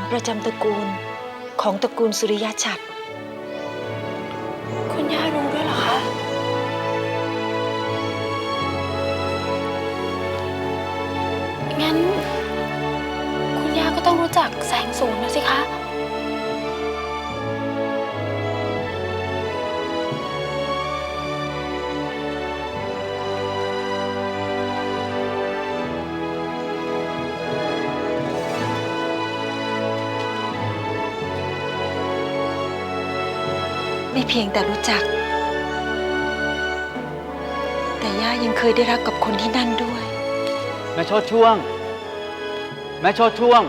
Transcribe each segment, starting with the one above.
นประจำตระกูลของตระกูลสุริยชัดคุณย่ารู้ด้วยเหรอคะ งั้น คุณย่าก็ต้องรู้จักแสงสูงนะสิคะ ไม่เพียงแต่รู้จัก แต่ย่ายังเคยได้รักกับคนที่นั่นด้วย แม่โชดช่วง แม่โชดช่วง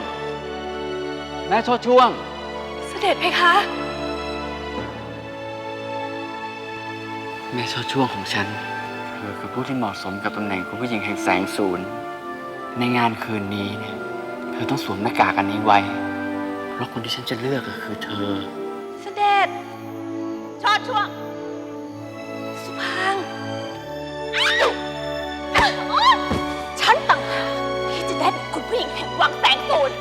แม่โชดช่วง เสด็จเพคะ แม่โชดช่วงของฉันเธอคือผู้ที่เหมาะสมกับตำแหน่งคุณผู้หญิงแห่งแสงศูนย์ ในงานคืนนี้เนี่ยเธอต้องสวมหน้ากากอันนี้ไว้ เพราะคนที่ฉันจะเลือกก็คือเธอ เสด็จ ชอดช่วง สุพางฉันต่างหากที่จะได้เป็นคุณผู้หญิงแห่งวังแสงสูน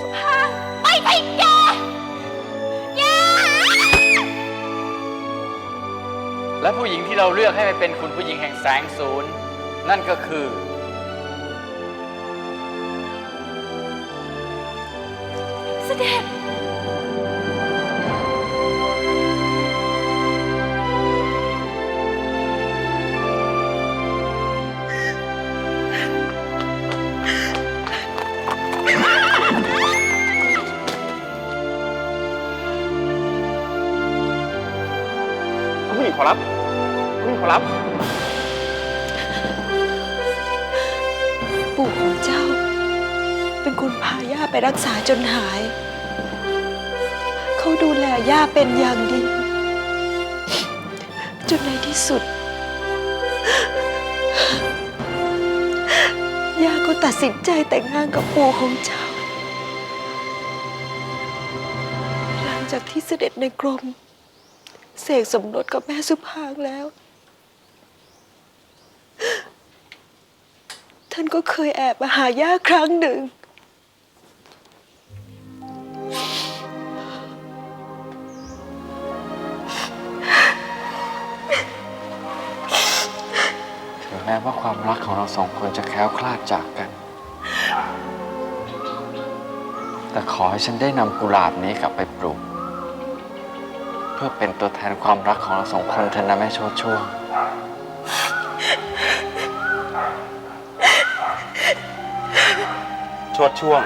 สุพางไม่ใช่แกแกและผู้หญิงที่เราเลือกให้ไปเป็นคุณผู้หญิงแห่งแสงศูนย์ นั่นก็คือ เสด็จ ขอรับ คุณขอรับ ปู่ของเจ้า เป็นคนพาย่าไปรักษาจนหาย เขาดูแลย่าเป็นอย่างดี จนในที่สุด ย่าก็ตัดสินใจแต่งงานกับปู่ของเจ้า หลังจากที่เสด็จในกรม เสกสมรสกับแม่สุภางแล้ว ท่านก็เคยแอบมาหาย่าครั้งหนึ่ง ถึงแม้ว่าความรักของเราสองคนจะแคล้วคลาดจากกัน แต่ขอให้ฉันได้นำกุหลาบนี้กลับไปปลูก เพื่อเป็นตัวแทนความรักของเราสองคนเธอนะแม่โชดช่วง ชดช่วง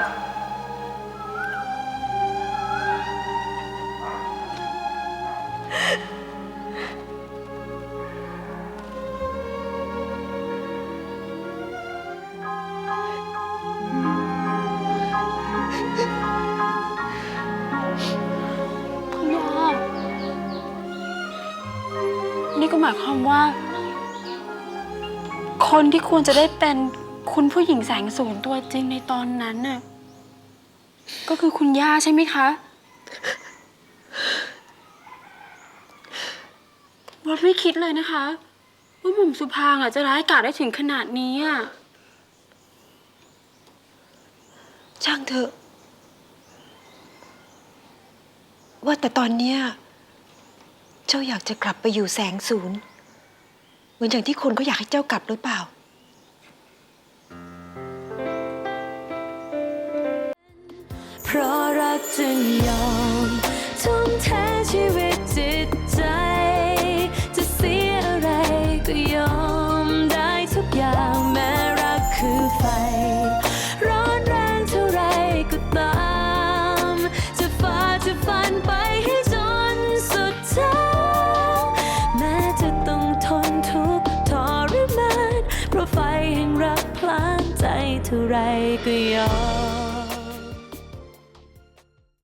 ก็หมายความว่า คนที่ควรจะได้เป็นคุณผู้หญิงแสงสูงตัวจริงในตอนนั้นน่ะก็คือคุณย่าใช่ไหมคะวัดไม่คิดเลยนะคะ ว่าหม่อมสุพางอะจะร้ายกาจได้ถึงขนาดนี้อะช่างเถอะ ว่าแต่ตอนเนี้ย เจ้าอยากจะกลับไปอยู่แสงศูนย์ เหมือนอย่างที่คนก็อยากให้เจ้ากลับหรือเปล่า เพราะรักจึงยอม เท่าไรก็ยอม